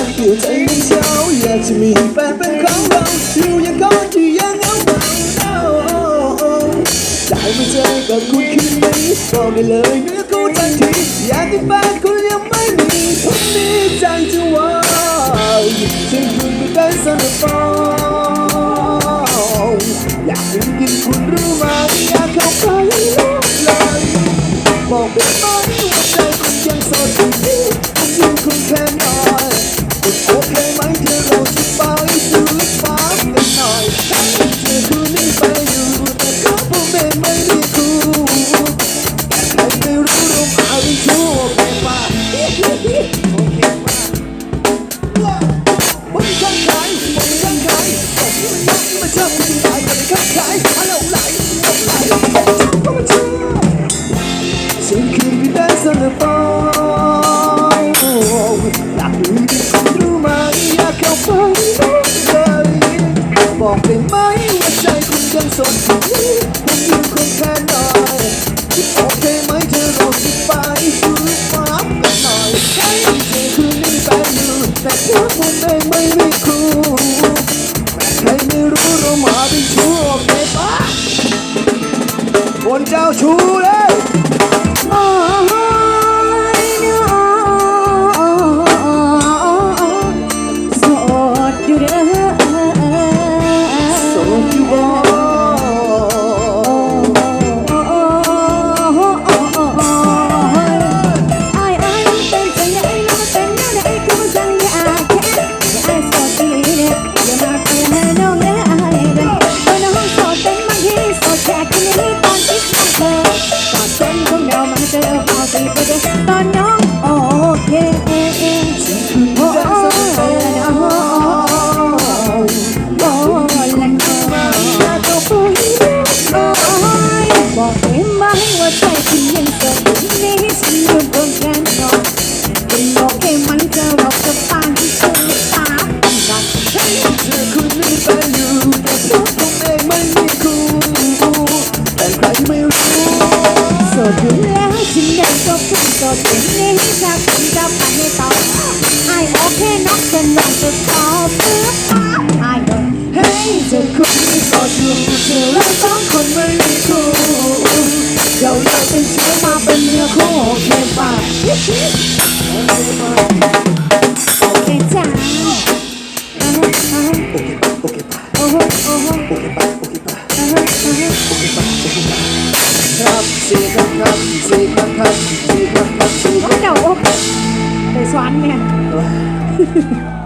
จที่เจ้าอยากจะมีแฟนเป็นของเราอยู่อยังก่อนที่ยังเหงาเหงาได้มาเจอกับคุณคืนนี้บอกได้เลยเนื้อคู่ทันทีอยากให้แฟนคุณยังไม่มีคนนี้ใจจะวายฉันคุณไม่ได้สนับสนุนอยากกินกินคุณรู้ไหมอยากเข้าไปลุกเลยบอกได้ไหมว่าใจคุณยังโสดอยู่นี่ผมยังคุณแค่นอย ใจคุณยังสดอยู่ผมอยู่คนแค่หน่อยโอเคไหมเธอลองคิดไปดูฟ้ากันหน่อยให้เธอคือนิ่งไปอยู่แต่เธอผมเองไม่มีคู่แต่ใครไม่รู้เรามาเป็นชู้โอเคปะคนเจ้าชู้เลย สดอยู่แล้วฉันยังก็พูดโสดอยู่นี่ถ้าคุณจะไปให้ต่อไอโอเคน้องฉันลองจะขอเพื่อป้าไอโดนเฮ้ยเธอคนนี้สดอยู่เธอและสองคนไม่มีคู่เราอยากเป็นชู้มาเป็นเนื้อคู่โอเคป่ะโอเคจ้าอะโอเคป่ะโอเคป่ะโอ้โหโอ้โอเคป่ะโอเคป่ะโอเคป่ะ ครับสิครับครับสิครับครับสิครับครับสิคโอ้รับเดี๋ยวโอ้ไปสวนเนี่ยครับ